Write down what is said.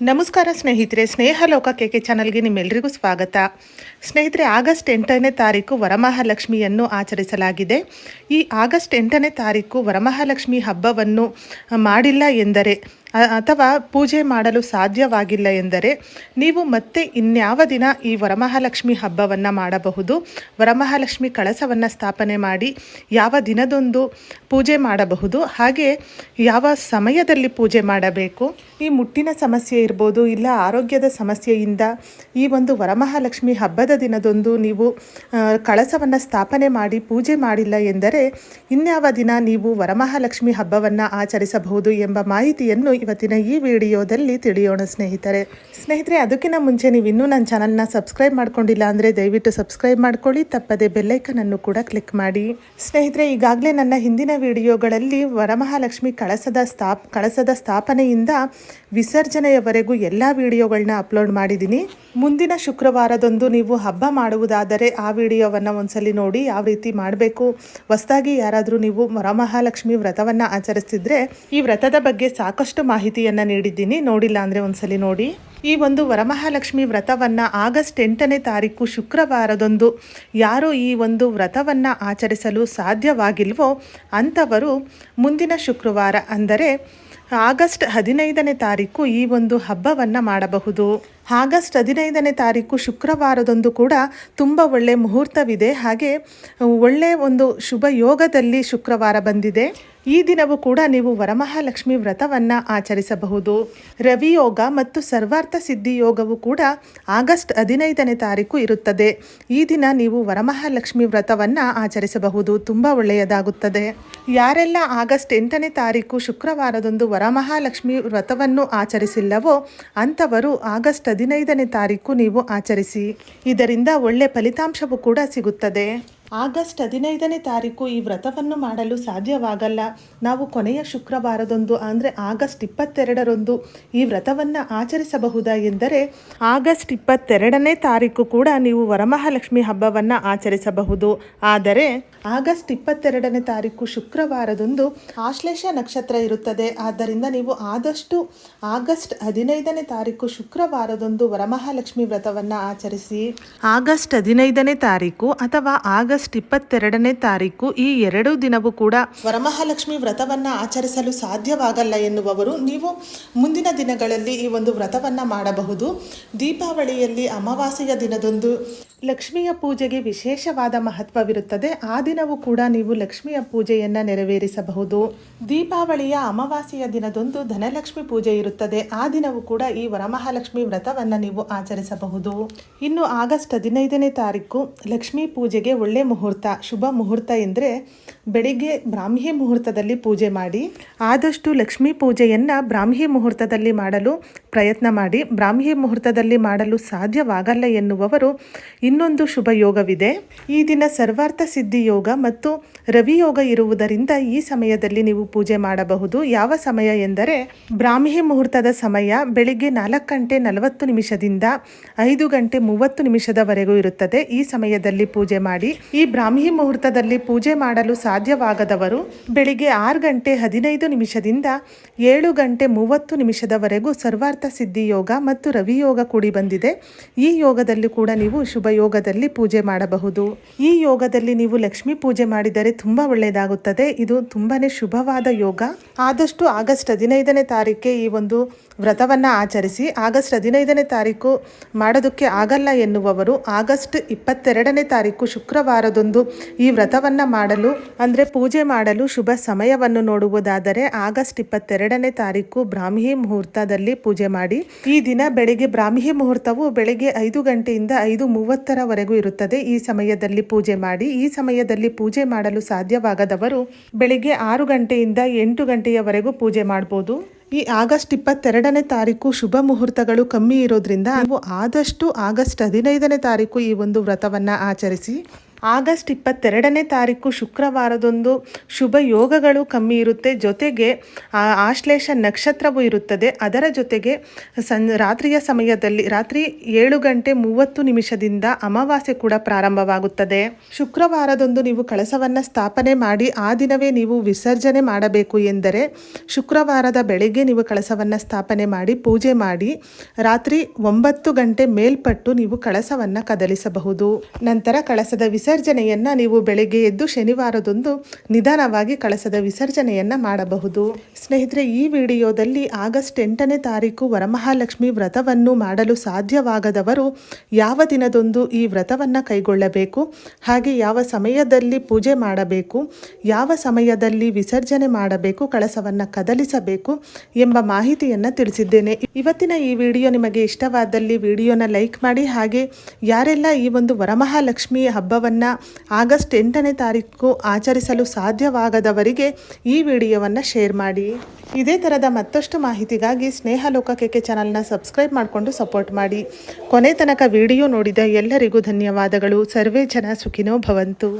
ನಮಸ್ಕಾರ ಸ್ನೇಹಿತರೆ ಸ್ನೇಹ ಲೋಕ ಕೆ ಕೆ ಚಾನಲ್ಗೆ ನಿಮ್ಮೆಲ್ಲರಿಗೂ ಸ್ವಾಗತ. ಸ್ನೇಹಿತರೆ, ಆಗಸ್ಟ್ ಎಂಟನೇ ತಾರೀಕು ವರಮಹಾಲಕ್ಷ್ಮಿಯನ್ನು ಆಚರಿಸಲಾಗಿದೆ. ಈ ಆಗಸ್ಟ್ ಎಂಟನೇ ತಾರೀಕು ವರಮಹಾಲಕ್ಷ್ಮಿ ಹಬ್ಬವನ್ನು ಮಾಡಿಲ್ಲ ಎಂದರೆ ಅಥವಾ ಪೂಜೆ ಮಾಡಲು ಸಾಧ್ಯವಾಗಿಲ್ಲ ಎಂದರೆ ನೀವು ಮತ್ತೆ ಇನ್ಯಾವ ದಿನ ಈ ವರಮಹಾಲಕ್ಷ್ಮಿ ಹಬ್ಬವನ್ನು ಮಾಡಬಹುದು? ವರಮಹಾಲಕ್ಷ್ಮಿ ಕಳಸವನ್ನು ಸ್ಥಾಪನೆ ಮಾಡಿ ಯಾವ ದಿನದೊಂದು ಪೂಜೆ ಮಾಡಬಹುದು? ಹಾಗೆ ಯಾವ ಸಮಯದಲ್ಲಿ ಪೂಜೆ ಮಾಡಬೇಕು? ಈ ಮುಟ್ಟಿನ ಸಮಸ್ಯೆ ಇರ್ಬೋದು, ಇಲ್ಲ ಆರೋಗ್ಯದ ಸಮಸ್ಯೆಯಿಂದ ಈ ಒಂದು ವರಮಹಾಲಕ್ಷ್ಮಿ ಹಬ್ಬದ ದಿನದೊಂದು ನೀವು ಕಳಸವನ್ನು ಸ್ಥಾಪನೆ ಮಾಡಿ ಪೂಜೆ ಮಾಡಿಲ್ಲ ಎಂದರೆ ಇನ್ಯಾವ ದಿನ ನೀವು ವರಮಹಾಲಕ್ಷ್ಮಿ ಹಬ್ಬವನ್ನು ಆಚರಿಸಬಹುದು ಎಂಬ ಮಾಹಿತಿಯನ್ನು ಇವತ್ತಿನ ಈ ವಿಡಿಯೋದಲ್ಲಿ ತಿಳಿಯೋಣ ಸ್ನೇಹಿತರೆ. ಸ್ನೇಹಿತರೆ, ಅದಕ್ಕಿಂತ ಮುಂಚೆ ನೀವು ಇನ್ನೂ ನನ್ನ ಚಾನಲ್ನ ಸಬ್ಸ್ಕ್ರೈಬ್ ಮಾಡ್ಕೊಂಡಿಲ್ಲ ಅಂದರೆ ದಯವಿಟ್ಟು ಸಬ್ಸ್ಕ್ರೈಬ್ ಮಾಡ್ಕೊಳ್ಳಿ, ತಪ್ಪದೆ ಬೆಲ್ಲೈಕನನ್ನು ಕೂಡ ಕ್ಲಿಕ್ ಮಾಡಿ. ಸ್ನೇಹಿತರೆ, ಈಗಾಗಲೇ ನನ್ನ ಹಿಂದಿನ ವಿಡಿಯೋಗಳಲ್ಲಿ ವರಮಹಾಲಕ್ಷ್ಮಿ ಕಳಸದ ಸ್ಥಾಪ್, ಕಳಸದ ಸ್ಥಾಪನೆಯಿಂದ ವಿಸರ್ಜನೆಯವರೆಗೂ ಎಲ್ಲ ವಿಡಿಯೋಗಳನ್ನ ಅಪ್ಲೋಡ್ ಮಾಡಿದ್ದೀನಿ. ಮುಂದಿನ ಶುಕ್ರವಾರದೊಂದು ನೀವು ಹಬ್ಬ ಮಾಡುವುದಾದರೆ ಆ ವಿಡಿಯೋವನ್ನು ಒಂದ್ಸಲಿ ನೋಡಿ ಯಾವ ರೀತಿ ಮಾಡಬೇಕು. ಹೊಸದಾಗಿ ಯಾರಾದರೂ ನೀವು ವರಮಹಾಲಕ್ಷ್ಮಿ ವ್ರತವನ್ನು ಆಚರಿಸ್ತಿದ್ರೆ ಈ ವ್ರತದ ಬಗ್ಗೆ ಸಾಕಷ್ಟು ಮಾಹಿತಿಯನ್ನು ನೀಡಿದ್ದೀನಿ. ನೋಡಿಲ್ಲ ಅಂದರೆ ಒಂದ್ಸಲಿ ನೋಡಿ. ಈ ಒಂದು ವರಮಹಾಲಕ್ಷ್ಮಿ ವ್ರತವನ್ನು ಆಗಸ್ಟ್ ಎಂಟನೇ ತಾರೀಕು ಶುಕ್ರವಾರದೊಂದು ಯಾರು ಈ ಒಂದು ವ್ರತವನ್ನು ಆಚರಿಸಲು ಸಾಧ್ಯವಾಗಿಲ್ವೋ ಅಂಥವರು ಮುಂದಿನ ಶುಕ್ರವಾರ ಅಂದರೆ ಆಗಸ್ಟ್ ಹದಿನೈದನೇ ತಾರೀಕು ಈ ಒಂದು ಹಬ್ಬವನ್ನು ಮಾಡಬಹುದು. ಆಗಸ್ಟ್ ಹದಿನೈದನೇ ತಾರೀಕು ಶುಕ್ರವಾರದಂದು ಕೂಡ ತುಂಬ ಒಳ್ಳೆ ಮುಹೂರ್ತವಿದೆ. ಹಾಗೆ ಒಳ್ಳೆಯ ಒಂದು ಶುಭ ಯೋಗದಲ್ಲಿ ಶುಕ್ರವಾರ ಬಂದಿದೆ. ಈ ದಿನವೂ ಕೂಡ ನೀವು ವರಮಹಾಲಕ್ಷ್ಮಿ ವ್ರತವನ್ನು ಆಚರಿಸಬಹುದು. ರವಿಯೋಗ ಮತ್ತು ಸರ್ವಾರ್ಥ ಸಿದ್ಧಿ ಯೋಗವು ಕೂಡ ಆಗಸ್ಟ್ ಹದಿನೈದನೇ ತಾರೀಕು ಇರುತ್ತದೆ. ಈ ದಿನ ನೀವು ವರಮಹಾಲಕ್ಷ್ಮಿ ವ್ರತವನ್ನು ಆಚರಿಸಬಹುದು. ತುಂಬ ಒಳ್ಳೆಯದಾಗುತ್ತದೆ. ಯಾರೆಲ್ಲ ಆಗಸ್ಟ್ ಎಂಟನೇ ತಾರೀಕು ಶುಕ್ರವಾರದಂದು ವರಮಹಾಲಕ್ಷ್ಮಿ ವ್ರತವನ್ನು ಆಚರಿಸಿಲ್ಲವೋ, ಅಂಥವರು ಆಗಸ್ಟ್ ಹದಿನೈದನೇ ತಾರೀಕು ನೀವು ಆಚರಿಸಿ. ಇದರಿಂದ ಒಳ್ಳೆ ಫಲಿತಾಂಶವೂ ಕೂಡ ಸಿಗುತ್ತದೆ. ಆಗಸ್ಟ್ ಹದಿನೈದನೇ ತಾರೀಕು ಈ ವ್ರತವನ್ನು ಮಾಡಲು ಸಾಧ್ಯವಾಗಲ್ಲ. ನಾವು ಕೊನೆಯ ಶುಕ್ರವಾರದೊಂದು ಅಂದರೆ ಆಗಸ್ಟ್ ಇಪ್ಪತ್ತೆರಡರಂದು ಈ ವ್ರತವನ್ನು ಆಚರಿಸಬಹುದಾ ಎಂದರೆ ಆಗಸ್ಟ್ ಇಪ್ಪತ್ತೆರಡನೇ ತಾರೀಕು ಕೂಡ ನೀವು ವರಮಹಾಲಕ್ಷ್ಮಿ ಹಬ್ಬವನ್ನು ಆಚರಿಸಬಹುದು. ಆದರೆ ಆಗಸ್ಟ್ ಇಪ್ಪತ್ತೆರಡನೇ ತಾರೀಕು ಶುಕ್ರವಾರದಂದು ಆಶ್ಲೇಷ ನಕ್ಷತ್ರ ಇರುತ್ತದೆ. ಆದ್ದರಿಂದ ನೀವು ಆದಷ್ಟು ಆಗಸ್ಟ್ ಹದಿನೈದನೇ ತಾರೀಕು ಶುಕ್ರವಾರದಂದು ವರಮಹಾಲಕ್ಷ್ಮಿ ವ್ರತವನ್ನು ಆಚರಿಸಿ. ಆಗಸ್ಟ್ ಹದಿನೈದನೇ ತಾರೀಕು ಅಥವಾ ಆಗಸ್ಟ್ ಇಪ್ಪತ್ತೆರಡನೇ ತಾರೀಕು ಈ ಎರಡು ದಿನವೂ ಕೂಡ ವರಮಹಾಲಕ್ಷ್ಮಿ ವ್ರತವನ್ನು ಆಚರಿಸಲು ಸಾಧ್ಯವಾಗಲ್ಲ ಎನ್ನುವವರು ನೀವು ಮುಂದಿನ ದಿನಗಳಲ್ಲಿ ಈ ಒಂದು ವ್ರತವನ್ನು ಮಾಡಬಹುದು. ದೀಪಾವಳಿಯಲ್ಲಿ ಅಮಾವಾಸ್ಯೆಯ ದಿನದಂದು ಲಕ್ಷ್ಮಿಯ ಪೂಜೆಗೆ ವಿಶೇಷವಾದ ಮಹತ್ವವಿರುತ್ತದೆ. ಆ ದಿನವೂ ಕೂಡ ನೀವು ಲಕ್ಷ್ಮಿಯ ಪೂಜೆಯನ್ನು ನೆರವೇರಿಸಬಹುದು. ದೀಪಾವಳಿಯ ಅಮಾವಾಸ್ಯೆಯ ದಿನದಂದು ಧನಲಕ್ಷ್ಮಿ ಪೂಜೆ ಇರುತ್ತದೆ. ಆ ದಿನವೂ ಕೂಡ ಈ ವರಮಹಾಲಕ್ಷ್ಮಿ ವ್ರತವನ್ನು ನೀವು ಆಚರಿಸಬಹುದು. ಇನ್ನು ಆಗಸ್ಟ್ ಹದಿನೈದನೇ ತಾರೀಕು ಲಕ್ಷ್ಮೀ ಪೂಜೆಗೆ ಒಳ್ಳೆ ಮುಹೂರ್ತ, ಶುಭ ಮುಹೂರ್ತ ಎಂದರೆ ಬೆಳಿಗ್ಗೆ ಬ್ರಾಹ್ಮಿ ಮುಹೂರ್ತದಲ್ಲಿ ಪೂಜೆ ಮಾಡಿ, ಆದಷ್ಟು ಲಕ್ಷ್ಮೀ ಪೂಜೆಯನ್ನು ಬ್ರಾಹ್ಮಿ ಮುಹೂರ್ತದಲ್ಲಿ ಮಾಡಲು ಪ್ರಯತ್ನ ಮಾಡಿ, ಬ್ರಾಹ್ಮಿ ಮುಹೂರ್ತದಲ್ಲಿ ಮಾಡಲು ಸಾಧ್ಯವಾಗಲ್ಲ ಎನ್ನುವವರು ಇನ್ನೊಂದು ಶುಭ ಯೋಗವಿದೆ ಈ ದಿನ ಸರ್ವಾರ್ಥ ಸಿದ್ಧಿ ಯೋಗ ಮತ್ತು ರವಿ ಯೋಗ ಇರುವುದರಿಂದ ಈ ಸಮಯದಲ್ಲಿ ನೀವು ಪೂಜೆ ಮಾಡಬಹುದು. ಯಾವ ಸಮಯ ಎಂದರೆ ಬ್ರಾಹ್ಮಿ ಮುಹೂರ್ತದ ಸಮಯ ಬೆಳಿಗ್ಗೆ ನಾಲ್ಕು ಗಂಟೆ ನಲವತ್ತು ನಿಮಿಷದಿಂದ ಐದು ಗಂಟೆ ಮೂವತ್ತು ನಿಮಿಷದವರೆಗೂ ಇರುತ್ತದೆ. ಈ ಸಮಯದಲ್ಲಿ ಪೂಜೆ ಮಾಡಿ. ಈ ಬ್ರಾಹ್ಮಿ ಮುಹೂರ್ತದಲ್ಲಿ ಪೂಜೆ ಮಾಡಲು ಸಾಧ್ಯವಾಗದವರು ಬೆಳಿಗ್ಗೆ ಆರು ಗಂಟೆ ಹದಿನೈದು ನಿಮಿಷದಿಂದ ಏಳು ಗಂಟೆ ಮೂವತ್ತು ನಿಮಿಷದವರೆಗೂ ಸರ್ವಾರ್ಥ ಸಿದ್ಧಿ ಯೋಗ ಮತ್ತು ರವಿ ಯೋಗ ಕೂಡಿ ಬಂದಿದೆ. ಈ ಯೋಗದಲ್ಲಿ ಕೂಡ ನೀವು ಶುಭ ಯೋಗದಲ್ಲಿ ಪೂಜೆ ಮಾಡಬಹುದು. ಈ ಯೋಗದಲ್ಲಿ ನೀವು ಲಕ್ಷ್ಮೀ ಪೂಜೆ ಮಾಡಿದರೆ ತುಂಬ ಒಳ್ಳೆಯದಾಗುತ್ತದೆ. ಇದು ತುಂಬಾ ಶುಭವಾದ ಯೋಗ. ಆದಷ್ಟು ಆಗಸ್ಟ್ ಹದಿನೈದನೇ ತಾರೀಕೆ ಈ ಒಂದು ವ್ರತವನ್ನು ಆಚರಿಸಿ ಆಗಸ್ಟ್ ಹದಿನೈದನೇ ತಾರೀಕು ಮಾಡೋದಕ್ಕೆ ಆಗಲ್ಲ ಎನ್ನುವವರು ಆಗಸ್ಟ್ ಇಪ್ಪತ್ತೆರಡನೇ ತಾರೀಕು ಶುಕ್ರವಾರದಂದು ಈ ವ್ರತವನ್ನು ಮಾಡಲು, ಅಂದರೆ ಪೂಜೆ ಮಾಡಲು ಶುಭ ಸಮಯವನ್ನು ನೋಡುವುದಾದರೆ ಆಗಸ್ಟ್ ಇಪ್ಪತ್ತೆರಡನೇ ತಾರೀಕು ಬ್ರಾಹ್ಮಿ ಮುಹೂರ್ತದಲ್ಲಿ ಪೂಜೆ ಮಾಡಿ. ಈ ದಿನ ಬೆಳಿಗ್ಗೆ ಬ್ರಾಹ್ಮಿ ಮುಹೂರ್ತವು ಬೆಳಿಗ್ಗೆ ಐದು ಗಂಟೆಯಿಂದ ಐದು ಮೂವತ್ತರವರೆಗೂ ಇರುತ್ತದೆ. ಈ ಸಮಯದಲ್ಲಿ ಪೂಜೆ ಮಾಡಿ, ಈ ಸಮಯದಲ್ಲಿ ಪೂಜೆ ಮಾಡಲು ಸಾಧ್ಯವಾಗದವರು ಬೆಳಿಗ್ಗೆ ಆರು ಗಂಟೆಯಿಂದ ಎಂಟು ಗಂಟೆಯವರೆಗೂ ಪೂಜೆ ಮಾಡ್ಬೋದು. ಈ ಆಗಸ್ಟ್ ಇಪ್ಪತ್ತೆರಡನೇ ತಾರೀಕು ಶುಭ ಮುಹೂರ್ತಗಳು ಕಮ್ಮಿ ಇರೋದ್ರಿಂದ ನೀವು ಆದಷ್ಟು ಆಗಸ್ಟ್ ಹದಿನೈದನೇ ತಾರೀಕು ಈ ಒಂದು ವ್ರತವನ್ನು ಆಚರಿಸಿ ಆಗಸ್ಟ್ ಇಪ್ಪತ್ತೆರಡನೇ ತಾರೀಕು ಶುಕ್ರವಾರದಂದು ಶುಭ ಯೋಗಗಳು ಕಮ್ಮಿ ಇರುತ್ತೆ. ಜೊತೆಗೆ ಆಶ್ಲೇಷ ನಕ್ಷತ್ರವೂ ಇರುತ್ತದೆ. ಅದರ ಜೊತೆಗೆ ಸನ್, ರಾತ್ರಿಯ ಸಮಯದಲ್ಲಿ ರಾತ್ರಿ ಏಳು ಗಂಟೆ ಮೂವತ್ತು ನಿಮಿಷದಿಂದ ಅಮಾವಾಸ್ಯೆ ಕೂಡ ಪ್ರಾರಂಭವಾಗುತ್ತದೆ. ಶುಕ್ರವಾರದಂದು ನೀವು ಕಳಸವನ್ನು ಸ್ಥಾಪನೆ ಮಾಡಿ, ಆ ದಿನವೇ ನೀವು ವಿಸರ್ಜನೆ ಮಾಡಬೇಕು ಎಂದರೆ ಶುಕ್ರವಾರದ ಬೆಳಗ್ಗೆ ನೀವು ಕಳಸವನ್ನು ಸ್ಥಾಪನೆ ಮಾಡಿ, ಪೂಜೆ ಮಾಡಿ, ರಾತ್ರಿ ಒಂಬತ್ತು ಗಂಟೆ ಮೇಲ್ಪಟ್ಟು ನೀವು ಕಳಸವನ್ನು ಕದಲಿಸಬಹುದು. ನಂತರ ಕಳಸದ ವಿಸರ್ಜನೆಯನ್ನ ನೀವು ಬೆಳಗ್ಗೆ ಎದ್ದು ಶನಿವಾರದೊಂದು ನಿಧಾನವಾಗಿ ಕಳಸದ ವಿಸರ್ಜನೆಯನ್ನ ಮಾಡಬಹುದು. ಸ್ನೇಹಿತರೆ, ಈ ವಿಡಿಯೋದಲ್ಲಿ ಆಗಸ್ಟ್ ಎಂಟನೇ ತಾರೀಕು ವರಮಹಾಲಕ್ಷ್ಮಿ ವ್ರತವನ್ನು ಮಾಡಲು ಸಾಧ್ಯವಾಗದವರು ಯಾವ ದಿನದಂದು ಈ ವ್ರತವನ್ನು ಕೈಗೊಳ್ಳಬೇಕು, ಹಾಗೆ ಯಾವ ಸಮಯದಲ್ಲಿ ಪೂಜೆ ಮಾಡಬೇಕು, ಯಾವ ಸಮಯದಲ್ಲಿ ವಿಸರ್ಜನೆ ಮಾಡಬೇಕು, ಕಳಸವನ್ನು ಕದಲಿಸಬೇಕು ಎಂಬ ಮಾಹಿತಿಯನ್ನು ತಿಳಿಸಿದ್ದೇನೆ. ಇವತ್ತಿನ ಈ ವಿಡಿಯೋ ನಿಮಗೆ ಇಷ್ಟವಾದಲ್ಲಿ ವಿಡಿಯೋನ ಲೈಕ್ ಮಾಡಿ, ಹಾಗೆ ಯಾರೆಲ್ಲ ಈ ಒಂದು ವರಮಹಾಲಕ್ಷ್ಮಿ ಹಬ್ಬವನ್ನು ಆಗಸ್ಟ್ ಎಂಟನೇ ತಾರೀಕು ಆಚರಿಸಲು ಸಾಧ್ಯವಾಗದವರಿಗೆ ಈ ವಿಡಿಯೋವನ್ನು ಶೇರ್ ಮಾಡಿ. ಇದೇ ಥರದ ಮತ್ತಷ್ಟು ಮಾಹಿತಿಗಾಗಿ ಸ್ನೇಹ ಲೋಕ ಕೆಕೆ ಚಾನಲ್ನ ಸಬ್ಸ್ಕ್ರೈಬ್ ಮಾಡಿಕೊಂಡು ಸಪೋರ್ಟ್ ಮಾಡಿ. ಕೊನೆ ತನಕ ವಿಡಿಯೋ ನೋಡಿದ ಎಲ್ಲರಿಗೂ ಧನ್ಯವಾದಗಳು. ಸರ್ವೇ ಜನ ಸುಖಿನೋ ಭವಂತು.